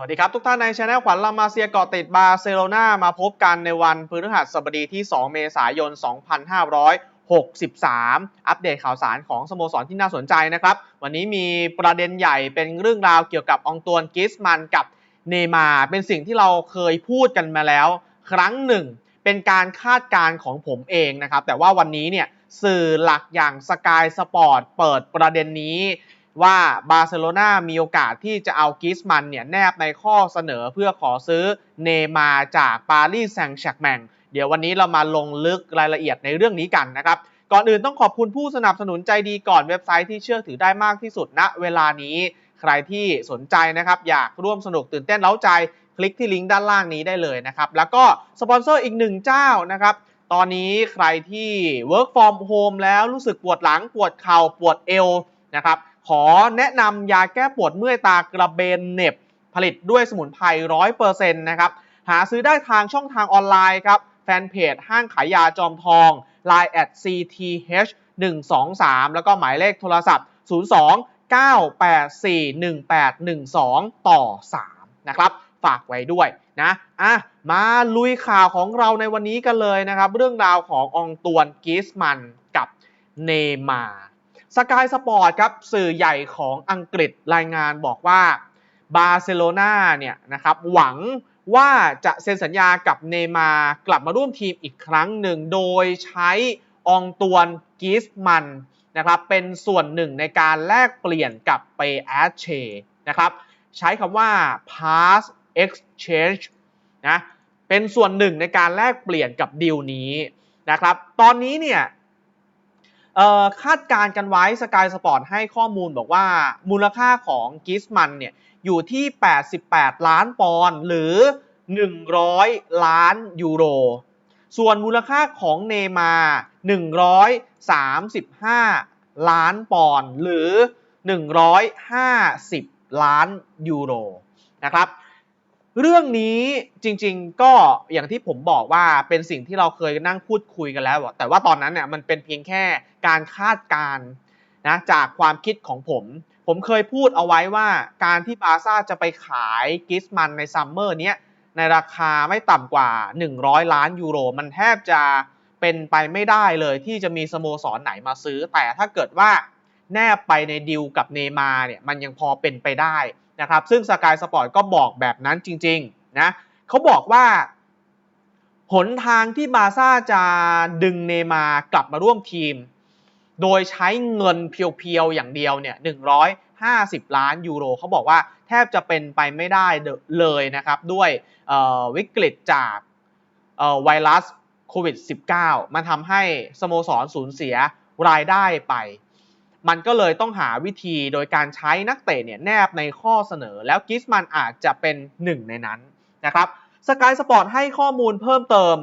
สวัสดีครับ ทุกท่านในช anel ขวัญลามาเซียเกาะติดบาร์เซโลนามาพบกันในวันพฤหัสบดีที่ 2 เมษายน 2563 อัปเดตข่าวสารของสโมสรที่น่าสนใจนะครับ วันนี้มีประเด็นใหญ่เป็นเรื่องราวเกี่ยวกับองตวนกิสมันกับเนมาเป็นสิ่งที่เราเคยพูดกันมาแล้ว ครั้งหนึ่ง เป็นการคาดการณ์ของผมเองนะครับ แต่ว่าวันนี้เนี่ยสื่อหลักอย่างสกายสปอร์ตเปิดประเด็นนี้ ว่าบาร์เซโลนามีโอกาสที่จะเอากิสมันเนี่ยแนบในข้อเสนอเพื่อขอซื้อเนมาจากปารีสแซงต์แชร์แมงเดี๋ยววันนี้เรามาลงลึกรายละเอียดในเรื่องนี้กันนะครับก่อนอื่นต้องขอบคุณผู้สนับสนุนใจดีก่อนเว็บไซต์ที่เชื่อถือได้มากที่สุดณเวลานี้ ใครที่สนใจนะครับอยากร่วมสนุกตื่นเต้นเล้าใจ คลิกที่ลิงก์ด้านล่างนี้ได้เลยนะครับแล้วก็สปอนเซอร์อีกหนึ่งเจ้านะครับตอนนี้ใครที่ work from home แล้วรู้สึกปวดหลังปวดเข่าปวดเอวนะครับ ขอแนะนำยาแก้ปวดเมื่อยตากระเบนเน็บ ผลิตด้วยสมุนไพรร้อยเปอร์เซ็นต์นะครับ หาซื้อได้ทางช่องทางออนไลน์ครับ แฟนเพจห้างขายยาจอมทอง Line at cth 123 แล้วก็หมายเลขโทรศัพท์ 02 984 1812 ต่อ 3 นะครับ ฝากไว้ด้วยนะอะมาลุยข่าวของเราในวันนี้กันเลยนะครับ เรื่องราวขององตวนกิสมันกับเนมา สกายสปอร์ตครับสื่อใหญ่ของอังกฤษรายงานบอกว่าบาร์เซโลนาเนี่ยนะครับหวังว่าจะเซ็นสัญญากับเนมากลับมาร่วมทีมอีกครั้งหนึ่ง โดยใช้องตวนกิสมันนะครับเป็นส่วนหนึ่งในการแลกเปลี่ยนกับเปแอชเชนะครับใช้คำว่า pass exchange นะเป็นส่วนหนึ่งในการแลกเปลี่ยนกับดีลนี้นะครับตอนนี้เนี่ย คาดการณ์กันไว้สกายสปอร์ตให้ข้อมูลบอกว่ามูลค่าของกิสมันเนี่ยอยู่ที่ 88 ล้านปอนด์หรือ 100 ล้านยูโร ส่วนมูลค่าของเนย์มา 135 ล้านปอนด์หรือ 150 ล้านยูโรนะครับ เรื่องนี้จริงๆก็อย่างที่ผมบอกว่าเป็นสิ่งที่เราเคยนั่งพูดคุยกันแล้ว แต่ว่าตอนนั้นเนี่ยมันเป็นเพียงแค่การคาดการณ์นะจากความคิดของผม ผมเคยพูดเอาไว้ว่าการที่บาซ่าจะไปขายกิสมันในซัมเมอร์เนี้ยในราคาไม่ต่ำกว่า 100 ล้านยูโร มันแทบจะเป็นไปไม่ได้เลยที่จะมีสโมสรไหนมาซื้อ แต่ถ้าเกิดว่า แนบไปในดิวกับเนมาเนี่ยมันยังพอเป็นไปได้นะครับ ซึ่งสกายสปอร์ตก็บอกแบบนั้นจริงๆนะเขาบอกว่า หนทางที่บาซ่าจะดึงเนมากลับมาร่วมทีม โดยใช้เงินเพียวๆ อย่างเดียวเนี่ย150 ล้านยูโรเขาบอกว่าแทบจะเป็นไปไม่ได้เลยนะครับ ด้วยวิกฤตจากไวรัสโควิด -19 มันทำให้สโมสรสูญเสียรายได้ไป มันก็เลยต้องหาวิธีโดยการใช้นักเตะเนี่ยแนบในข้อเสนอ แล้วกิสมันอาจจะเป็นหนึ่งในนั้นนะครับสกายสปอร์ตให้ข้อมูลเพิ่มเติม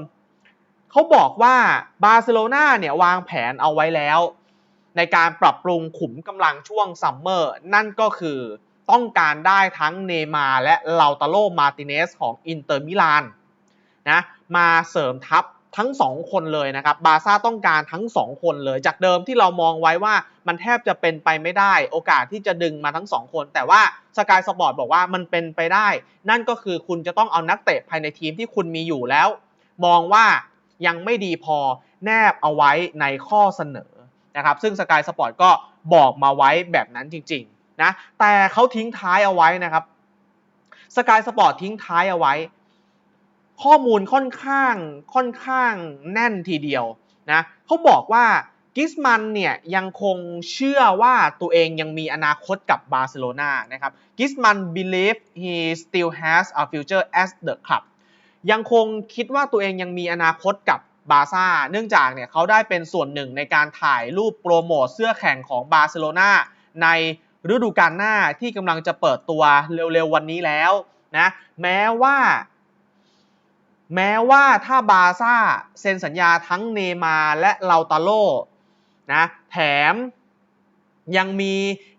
เขาบอกว่าบาร์เซโลนาเนี่ยวางแผนเอาไว้แล้ว ในการปรับปรุงขุมกำลังช่วงซัมเมอร์นั่นก็คือต้องการได้ทั้งเนมาและลาตาโลมาติเนสของอินเตอร์มิลานนะมาเสริมทัพ ทั้ง 2 คนเลยนะครับบาร์ซ่าต้องการทั้ง 2 คนเลย จากเดิมที่เรามองไว้ว่ามันแทบจะเป็นไปไม่ได้ โอกาสที่จะดึงมาทั้ง 2 คน แต่ว่าสกายสปอร์ตบอกว่ามันเป็นไปได้ นั่นก็คือคุณจะต้องเอานักเตะภายในทีมที่คุณมีอยู่แล้ว มองว่ายังไม่ดีพอแนบเอาไว้ในข้อเสนอนะครับซึ่งสกายสปอร์ตก็บอกมาไว้แบบนั้นจริงๆนะแต่เขาทิ้งท้ายเอาไว้นะครับสกายสปอร์ตทิ้งท้ายเอาไว้ ข้อมูลค่อนข้างค่อนข้างแน่นทีเดียวนะเขาบอกว่ากิสมันเนี่ยยังคงเชื่อว่าตัวเองยังมีอนาคตกับบาร์เซโลนานะครับกิสมัน believe he still has a future as the club ยังคงคิดว่าตัวเองยังมีอนาคตกับบาร์ซ่า เนื่องจากเนี่ยเขาได้เป็นส่วนหนึ่งในการถ่ายรูปโปรโมทเสื้อแข่งของบาร์เซโลนาในฤดูกาลหน้าที่กำลังจะเปิดตัวเร็วๆวันนี้แล้วนะแม้ว่า แม้ว่าถ้าบาซ่าเซ็นสัญญาทั้งเนมาและลาตาโลนะแถมยังมี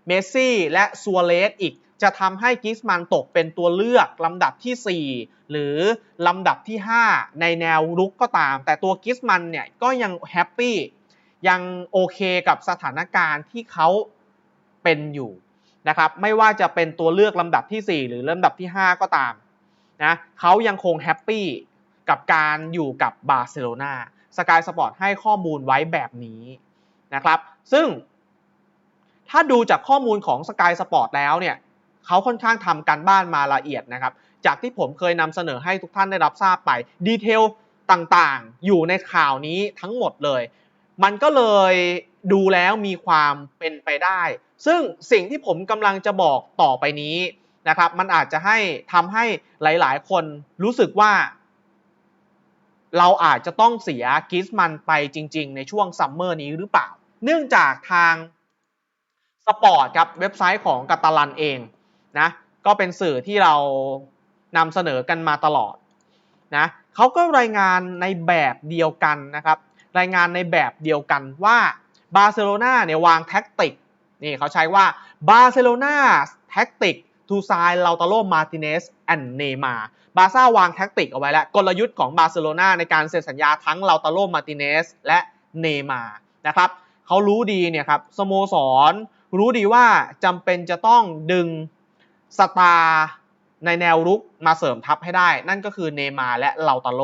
เมสซี่และซัวเรสอีกจะทำให้กิสมันตกเป็นตัวเลือกลำดับที่ 4 หรือลำดับที่ 5 ในแนวรุกก็ตาม แต่ตัวกิสมันเนี่ยก็ยังแฮปปี้ยังโอเคกับสถานการณ์ที่เขาเป็นอยู่นะครับไม่ว่าจะเป็นตัวเลือกลำดับที่ 4 หรือลำดับที่ 5 ก็ตามนะเขายังคงแฮปปี้ กับการอยู่กับบาร์เซโลนาสกายสปอร์ตให้ข้อมูลไว้แบบนี้นะครับ ซึ่ง ถ้าดูจากข้อมูลของสกายสปอร์ตแล้วเนี่ยเขาค่อนข้างทำการบ้านมาละเอียดนะครับ จากที่ผมเคยนำเสนอให้ทุกท่านได้รับทราบไปดีเทลต่างๆ อยู่ในข่าวนี้ทั้งหมดเลย มันก็เลยดูแล้วมีความเป็นไปได้ ซึ่งสิ่งที่ผมกำลังจะบอกต่อไปนี้นะครับ มันอาจจะให้ทำให้หลายๆ คนรู้สึกว่า เราอาจจะต้องเสียกิสมันไปจริง ๆ ในช่วงซัมเมอร์นี้หรือเปล่า เนื่องจากทางสปอร์ตครับเว็บไซต์ของกาตาลันเองนะก็เป็นสื่อที่เรานำเสนอกันมาตลอดนะเขาก็รายงานในแบบเดียวกันนะครับรายงานในแบบเดียวกันว่าบาร์เซโลนาเนี่ยวางแท็กติกนี่เขาใช้ว่าบาร์เซโลนาแท็กติก ทูซน์ลาตาโลมาติเนสแอนเนมาบาซ่าวางแท็กติกเอาไว้แล้ว กลยุทธ์ของบาร์เซโลนาในการเซ็นสัญญาทั้งลาตาโลมาติเนสและเนมานะครับเขารู้ดีเนี่ยครับสโมสร รู้ดีว่าจำเป็นจะต้องดึงสตาร์ในแนวรุกมาเสริมทัพให้ได้ นั่นก็คือเนมาและลาตาโล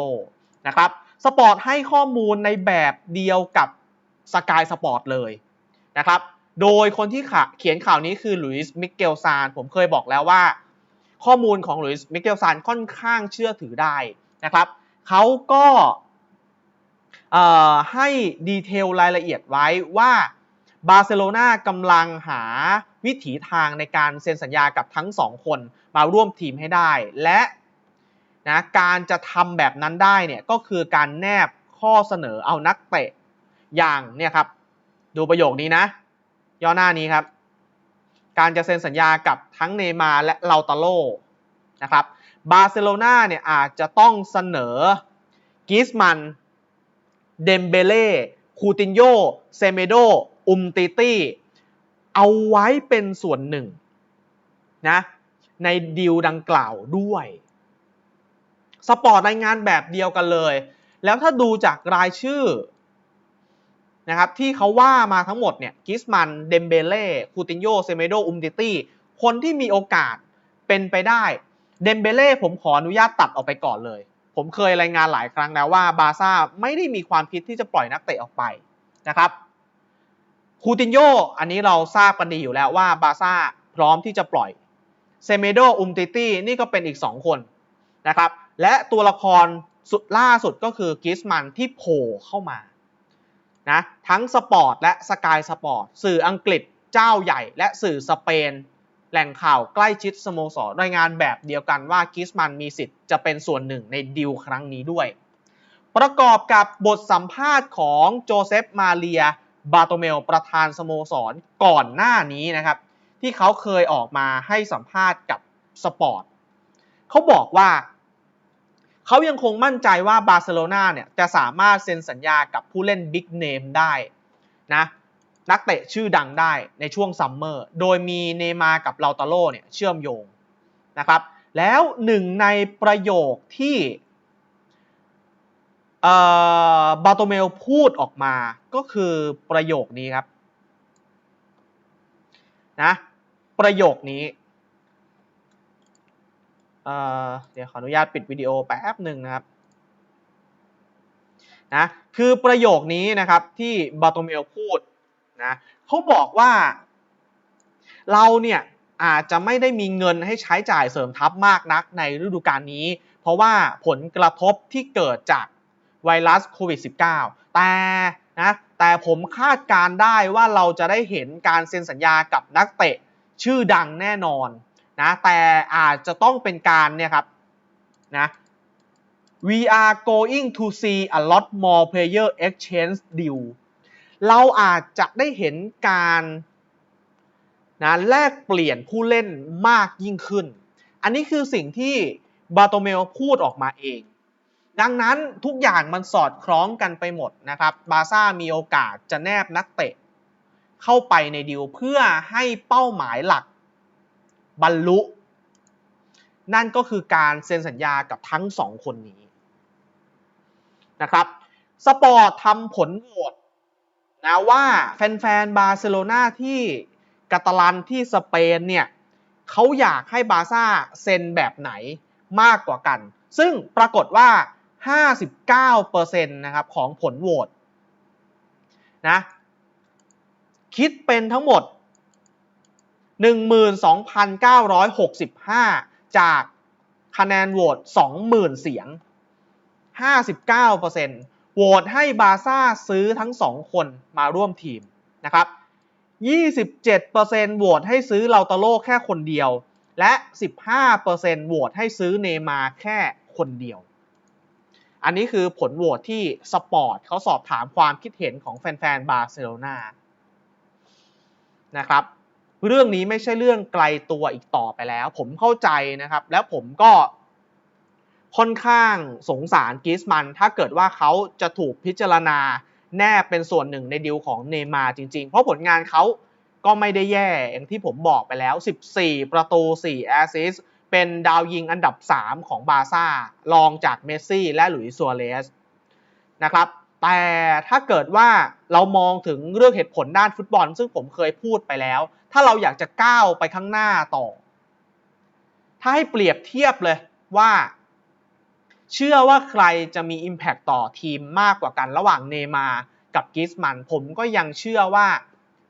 นะครับสปอร์ตให้ข้อมูลในแบบเดียวกับสกายสปอร์ตเลยนะครับ โดยคนที่เขียนข่าวนี้คือหลุยส์มิเกลซานผมเคยบอกแล้วว่า ข้อมูลของหลุยส์มิเกลซานค่อนข้างเชื่อถือได้นะครับเขาก็ให้ดีเทลรายละเอียดไว้ว่าบาร์เซโลนากำลังหาวิถีทางในการเซ็นสัญญากับทั้งสองคนมาร่วมทีมให้ได้ และนะการจะทำแบบนั้นได้เนี่ยก็คือการแนบข้อเสนอเอานักเตะอย่างเนี่ยครับดูประโยคนี้นะ ย่อหน้านี้ครับ การจะเซ็นสัญญากับทั้งเนมาและลาตาโลนะครับบาร์เซโลนาเนี่ยอาจจะต้องเสนอกิสมันเดมเบเล่คูตินโยเซเมโดอุมติตี้เอาไว้เป็นส่วนหนึ่งนะในดีลดังกล่าวด้วย สปอร์ตรายงานแบบเดียวกันเลย แล้วถ้าดูจากรายชื่อ นะครับที่เขาว่ามาทั้งหมดเนี่ยกิสมันเดมเบเล่คูตินโยเซเมโดอุมติตี้คนที่มีโอกาสเป็นไปได้เดมเบเล่ผมขออนุญาตตัดออกไปก่อนเลย ผมเคยรายงานหลายครั้งแล้วว่าบาซ่าไม่ได้มีความคิดที่จะปล่อยนักเตะออกไปนะครับคูตินโยอันนี้เราทราบกันดีอยู่แล้วว่าบาซ่าพร้อมที่จะปล่อยเซเมโดอุมติตี้นี่ก็เป็นอีก 2 คนนะครับและตัวละครสุดล่าสุดก็คือกิสมันที่โผล่เข้ามา นะทั้งสปอร์ตและสกายสปอร์ตสื่ออังกฤษเจ้าใหญ่ และสื่อสเปน แหล่งข่าวใกล้ชิดสโมสรรายงานแบบเดียวกันว่ากิสมันมีสิทธิ์จะเป็นส่วนหนึ่งในดิวครั้งนี้ด้วย ประกอบกับบทสัมภาษณ์ของโจเซฟมาเรีย บาโตเมลประธานสโมสรก่อนหน้านี้นะครับ ที่เขาเคยออกมาให้สัมภาษณ์กับสปอร์ตเขาบอกว่า เขายังคงมั่นใจว่าบาร์เซโลนาเนี่ยจะสามารถเซ็นสัญญากับผู้เล่นบิ๊กเนมได้นะนักเตะชื่อดังได้ในช่วงซัมเมอร์ โดยมีเนมากับลาตาโลเนี่ยเชื่อมโยงนะครับ แล้วหนึ่งในประโยคที่บาโตเมลพูดออกมาก็คือประโยคนี้ครับนะประโยคนี้ เดี๋ยวขออนุญาตปิดวิดีโอแป๊บหนึ่งนะครับนะคือประโยคนี้นะครับที่บาโตเมลพูดนะเขาบอกว่าเราเนี่ยอาจจะไม่ได้มีเงินให้ใช้จ่ายเสริมทัพมากนักในฤดูกาลนี้ เพราะว่าผลกระทบที่เกิดจากไวรัสโควิด -19 แต่นะแต่ผมคาดการได้ว่าเราจะได้เห็นการเซ็นสัญญากับนักเตะชื่อดังแน่นอน นะแต่อาจจะต้องเป็นการเนี่ยครับนะ we are going to see a lot more player exchange deal เราอาจจะได้เห็นการนะแลกเปลี่ยนผู้เล่นมากยิ่งขึ้น อันนี้คือสิ่งที่บาโตเมลพูดออกมาเอง ดังนั้นทุกอย่างมันสอดคล้องกันไปหมดนะครับ บาซ่ามีโอกาสจะแนบนักเตะ เข้าไปในดิวเพื่อให้เป้าหมายหลัก บรรลุ นั่นก็คือการเซ็นสัญญากับทั้งสองคนนี้นะครับสปอร์ตทำผลโหวตนะว่าแฟนๆบาร์เซโลนาที่กาตาลันที่สเปนเนี่ยเขาอยากให้บาซ่าเซ็นแบบไหนมากกว่ากัน ซึ่งปรากฏว่า 59%นะครับของผลโหวตนะคิดเป็นทั้งหมด 12,965 จากคะแนนโหวต20,000 เสียง 59%โหวตให้บาซ่าซื้อทั้ง 2 คนมาร่วมทีมนะครับ 27%โหวตให้ซื้อเลาตาโลแค่คนเดียว และ 15%โหวตให้ซื้อเนมาแค่คนเดียว อันนี้คือผลโหวตที่สปอร์ตเขาสอบถามความคิดเห็นของแฟนๆบาร์เซโลนานะครับ เรื่องนี้ไม่ใช่เรื่องไกลตัวอีกต่อไปแล้ว ผมเข้าใจนะครับ แล้วผมก็ค่อนข้างสงสารกิสมัน ถ้าเกิดว่าเขาจะถูกพิจารณาแนบเป็นส่วนหนึ่งในดิวของเนมาจริง ๆ เพราะผลงานเขาก็ไม่ได้แย่ อย่างที่ผมบอกไปแล้ว 14 ประตู 4 แอสซิสเป็นดาวยิงอันดับ 3 ของบาร์ซ่ารองจากเมสซี่และหลุยส์ซัวเรสนะครับ แต่ถ้าเกิดว่าเรามองถึงเรื่องเหตุผลด้านฟุตบอล ซึ่งผมเคยพูดไปแล้ว ถ้าเราอยากจะก้าวไปข้างหน้าต่อ ถ้าให้เปรียบเทียบเลยว่า เชื่อว่าใครจะมี Impact ต่อทีมมากกว่ากันระหว่างเนมากับกิสมันผมก็ยังเชื่อว่า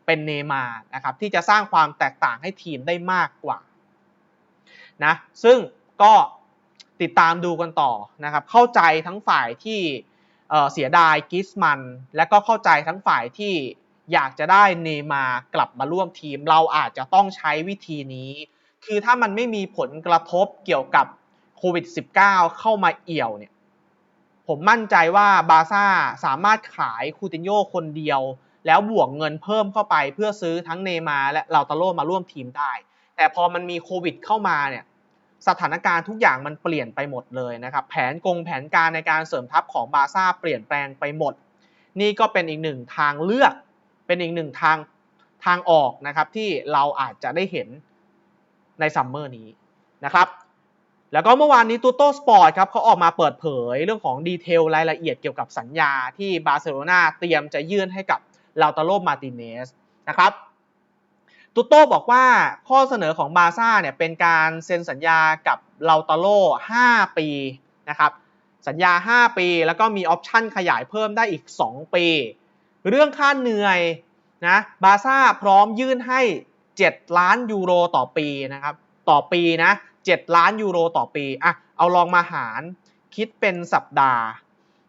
เป็นเนมานะครับที่จะสร้างความแตกต่างให้ทีมได้มากกว่านะซึ่งก็ติดตามดูกันต่อนะครับเข้าใจทั้งฝ่ายที่ เสียดายกิสมัน และก็เข้าใจทั้งฝ่ายที่อยากจะได้เนมากลับมาร่วมทีม เราอาจจะต้องใช้วิธีนี้ คือถ้ามันไม่มีผลกระทบเกี่ยวกับโควิด -19 เข้ามาเอี่ยวเนี่ยผมมั่นใจว่าบาซ่าสามารถขายคูตินโยคนเดียว แล้วบวกเงินเพิ่มเข้าไปเพื่อซื้อทั้งเนมาและลาตาโลมาร่วมทีมได้ แต่พอมันมีโควิดเข้ามาเนี่ย สถานการณ์ทุกอย่างมันเปลี่ยนไปหมดเลยนะครับแผนกงแผนการในการเสริมทัพของบาซ่าเปลี่ยนแปลงไปหมด นี่ก็เป็นอีกหนึ่งทางเลือกเป็นอีกหนึ่งทางทางออกนะครับที่เราอาจจะได้เห็นในซัมเมอร์นี้นะครับแล้วก็เมื่อวานนี้ตูโต้สปอร์ตครับเขาออกมาเปิดเผยเรื่องของดีเทลรายละเอียดเกี่ยวกับสัญญาที่บาร์เซโลนาเตรียมจะยื่นให้กับลาตาโลมาติเนสนะครับ ตูโต้บอกว่าข้อเสนอของบาซ่าเนี่ยเป็นการเซ็นสัญญากับลาตาโล 5 ปีนะครับสัญญา 5 ปี แล้วก็มีออปชันขยายเพิ่มได้อีก 2 ปี เรื่องค่าเหนื่อยนะบาซ่าพร้อมยื่นให้ 7 ล้านยูโรต่อปีนะครับต่อปีนะ7ล้านยูโรต่อปีอะเอาลองมาหารคิดเป็นสัปดาห์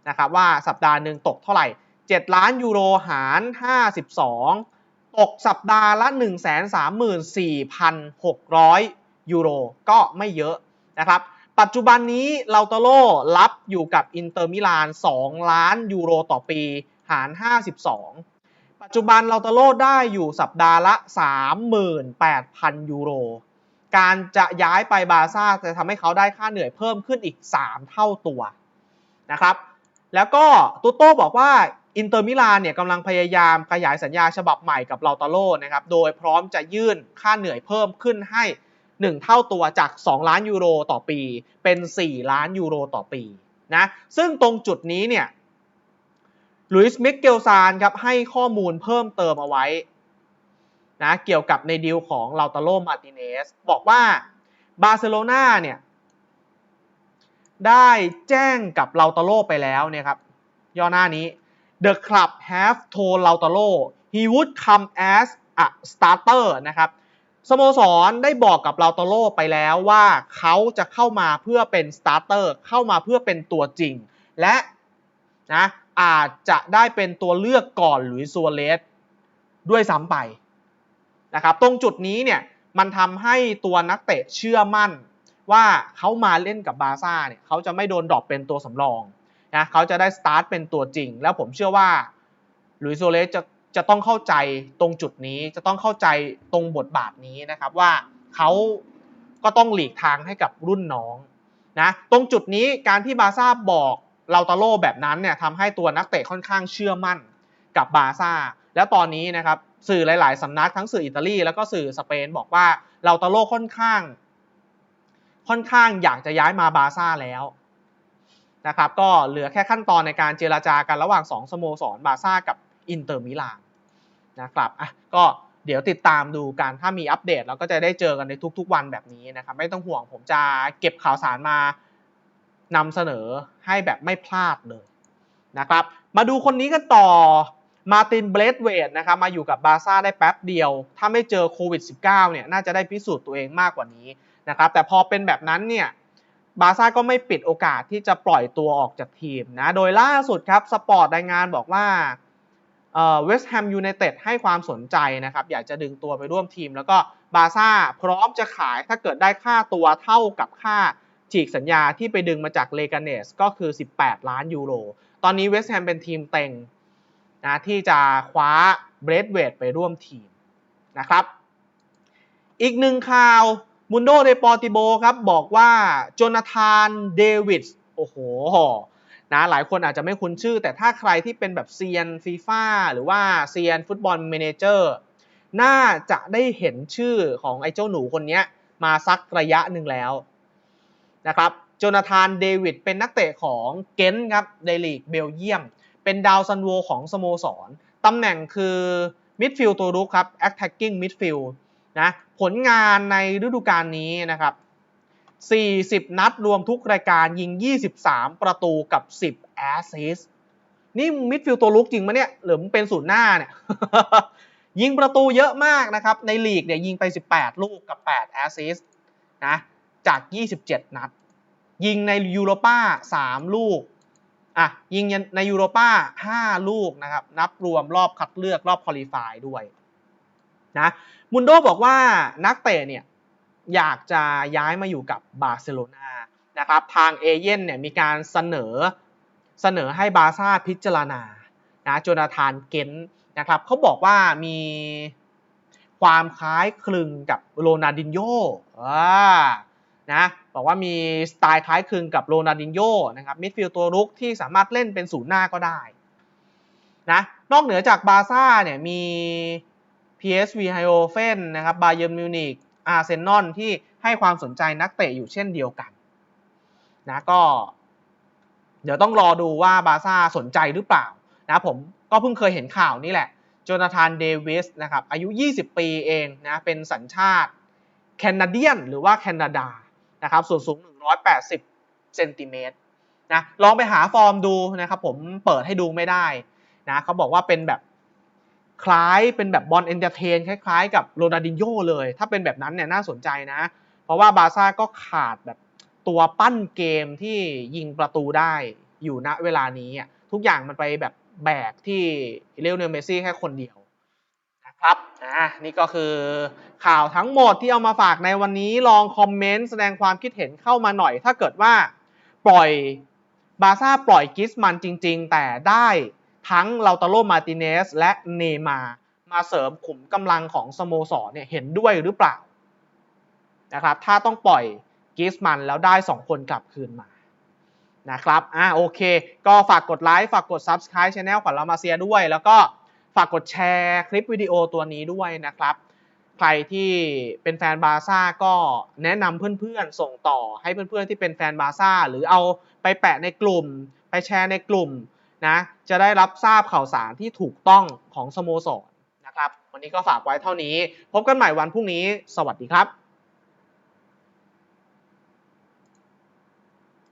นะครับว่าสัปดาห์หนึ่งตกเท่าไหร่ 7 ล้านยูโรหาร 52 ตกสัปดาห์ละ 134,600 ยูโร ก็ไม่เยอะนะครับ ปัจจุบันนี้ลาโตโลรับอยู่กับอินเตอร์มิลาน 2 ล้านยูโรต่อปีหาร 52 ปัจจุบันลาโตโลได้อยู่สัปดาห์ละ 38,000 ยูโร การจะย้ายไปบาซ่าจะทำให้เขาได้ค่าเหนื่อยเพิ่มขึ้นอีก 3 เท่าตัวนะครับ แล้วก็ตูโต้บอกว่า อินเตอร์มิลานเนี่ยกำลังพยายามขยายสัญญาฉบับใหม่กับลาตาโลนะครับ โดยพร้อมจะยื่นค่าเหนื่อยเพิ่มขึ้นให้ 1 เท่าตัวจาก 2 ล้านยูโรต่อปี เป็น 4 ล้านยูโรต่อปีนะ ซึ่งตรงจุดนี้เนี่ยลุยส์มิเกลซานครับให้ข้อมูลเพิ่มเติมเอาไว้นะเกี่ยวกับในดีลของลาตาโลมาติเนสบอกว่าบาร์เซโลนาเนี่ยได้แจ้งกับลาตาโลไปแล้วเนี่ยครับย่อหน้านี้ The club have told Lautaro he would come as a starter นะครับสโมสรได้บอกกับลาตโลไปแล้วว่าเขาจะเข้ามาเพื่อเป็นสตาร์เตอร์เข้ามาเพื่อเป็นตัวจริง และนะอาจจะได้เป็นตัวเลือกก่อนหลุยซัวเรสด้วยซ้ำไปนะครับตรงจุดนี้เนี่ยมันทำให้ตัวนักเตะเชื่อมั่นว่าเขามาเล่นกับบาซ่าเนี่ยเขาจะไม่โดนดรอปเป็นตัวสำรอง นะเขาจะได้สตาร์ทเป็นตัวจริง แล้วผมเชื่อว่าลุยโซเลสจะจะต้องเข้าใจตรงจุดนี้จะต้องเข้าใจตรงบทบาทนี้นะครับว่าเขาก็ต้องหลีกทางให้กับรุ่นน้องนะตรงจุดนี้การที่บาซ่าบอกเราตาโลแบบนั้นเนี่ยทำให้ตัวนักเตะค่อนข้างเชื่อมั่นกับบาซ่า แล้วตอนนี้นะครับสื่อหลาย ๆ สำนักทั้งสื่ออิตาลีแล้วก็สื่อสเปนบอกว่าเราตาโลค่อนข้าง ค่อนข้างอยากจะย้ายมาบาซ่าแล้ว นะครับก็เหลือแค่ขั้นตอนในการเจราจากันระหว่าง 2 สโมสรบาซ่ากับอินเตอร์มิลานนะครับอะก็เดี๋ยวติดตามดูกันถ้ามีอัปเดตเราก็จะได้เจอกันในทุกๆวันแบบนี้นะครับไม่ต้องห่วงผมจะเก็บข่าวสารมานำเสนอให้แบบไม่พลาดเลยนะครับมาดูคนนี้กันต่อมาตินเบลดเวดนะครับมาอยู่กับบาร์ซ่าได้แป๊บเดียว ถ้าไม่เจอโควิด -19 เนี่ยน่าจะได้พิสูจน์ตัวเองมากกว่านี้นะครับแต่พอเป็นแบบนั้นเนี่ย บาร์ซ่าก็ไม่ปิดโอกาสที่จะปล่อยตัวออกจากทีมนะ โดยล่าสุดครับสปอร์ตรายงานบอกว่าเวสต์แฮมยูไนเต็ดให้ความสนใจนะครับ อยากจะดึงตัวไปร่วมทีม แล้วก็บาร์ซ่าพร้อมจะขายถ้าเกิดได้ค่าตัวเท่ากับค่าฉีกสัญญาที่ไปดึงมาจากเลกาเนสก็คือ 18 ล้านยูโร ตอนนี้เวสต์แฮมเป็นทีมเต็งนะที่จะคว้าเบรดเวดไปร่วมทีมนะครับ อีกหนึ่งข่าว มุนโดเดปอติโบครับบอกว่าโจนาธานเดวิดโอ้โหนะหลายคนอาจจะไม่คุ้นชื่อ แต่ถ้าใครที่เป็นแบบเซียนฟีฟ่าหรือว่าเซียนฟุตบอลเมเนเจอร์น่าจะได้เห็นชื่อของไอ้เจ้าหนูคนนี้มาสักระยะหนึ่งแล้วนะครับโจนาธานเดวิดเป็นนักเตะของเกนต์ครับในลีกเบลเยียม เป็นดาวซันโวของสโมสรตำแหน่งคือมิดฟิลด์ตัวรุกครับ attacking midfield นะผลงานในฤดูกาลนี้นะครับ 40 นัดรวมทุกรายการยิง 23 ประตูกับ 10 แอสซิสต์นี่มิดฟิลด์ตัวลุกจริงมะเนี่ยหรือมันเป็นศูนย์หน้าเนี่ยยิงประตูเยอะมากนะครับ ในลีกเนี่ยยิงไป 18 ลูกกับ 8 แอสซิสต์นะจาก 27 นัด ยิงในยูโรป้า 3 ลูกอะยิงในยูโรป้า 5 ลูกนะครับ นับรวมรอบคัดเลือกรอบคอลี่ฟายด้วย นะมุนโดบอกว่านักเตะเนี่ยอยากจะย้ายมาอยู่กับบาร์เซโลนานะครับทางเอเย่นเนี่ยมีการเสนอเสนอให้บาซ่าพิจารณานะโจนาธานเกนนะครับเขาบอกว่ามีความคล้ายคลึงกับโรนัลดินโญนะบอกว่ามีสไตล์คล้ายคลึงกับโรนัลดินโญนะครับมิดฟิลด์ตัวรุกที่สามารถเล่นเป็นศูนย์หน้าก็ได้นะนอกเหนือจากบาซ่าเนี่ยมี PSV e i n d h o v e n นะครับบาเยิร์มิวนิกอาร์เซนอลที่ให้ความสนใจนักเตะอยู่เช่นเดียวกันนะก็ เดี๋ยวต้องรอดูว่าบาซ่าสนใจหรือเปล่านะผมก็เพิ่งเคยเห็นข่าวนี่แหละโจนาธานเดวิสนะครับอายุ 20 ปีเองนะเป็นสัญชาติแคนาเดียนหรือว่าแคนาดานะครับส่วนสูง 180 เซนติเมตรนะลองไปหาฟอร์มดูนะครับผมเปิดให้ดูไม่ได้นะเขาบอกว่าเป็นแบบ คล้ายเป็นแบบบอลเอนเตอร์เทนคล้ายๆ กับโรนัลดินโญ่เลย ถ้าเป็นแบบนั้นเนี่ยน่าสนใจนะ เพราะว่าบาซ่าก็ขาดแบบตัวปั้นเกมที่ยิงประตูได้อยู่ณเวลานี้ทุกอย่างมันไปแบบแบกที่เลโอเนลเมซี่แค่คนเดียวนะครับอะนี่ก็คือข่าวทั้งหมดที่เอามาฝากในวันนี้ลองคอมเมนต์แสดงความคิดเห็นเข้ามาหน่อย ถ้าเกิดว่าปล่อยบาซ่าปล่อยกิสมันจริง ๆ แต่ได้ ทั้งลาตาโลมาติเนสและเนมามาเสริมขุมกำลังของสโมสรเนี่ยเห็นด้วยหรือเปล่านะครับถ้าต้องปล่อยกิสมันแล้วได้ 2 คนกลับคืนมานะครับอ่าโอเค ก็ฝากกดไลค์ฝากกด Subscribe Channel ขวัญรามาเซียด้วย แล้วก็ฝากกดแชร์คลิปวิดีโอตัวนี้ด้วยนะครับใครที่เป็นแฟนบาซ่าก็แนะนำเพื่อนๆ ส่งต่อให้เพื่อนๆที่เป็นแฟนบาซ่าหรือเอาไปแปะในกลุ่ม ไปแชร์ในกลุ่ม นะจะได้รับทราบข่าวสารที่ถูกต้องของสโมสรนะครับ วันนี้ก็ฝากไว้เท่านี้ พบกันใหม่วันพรุ่งนี้ สวัสดีครับ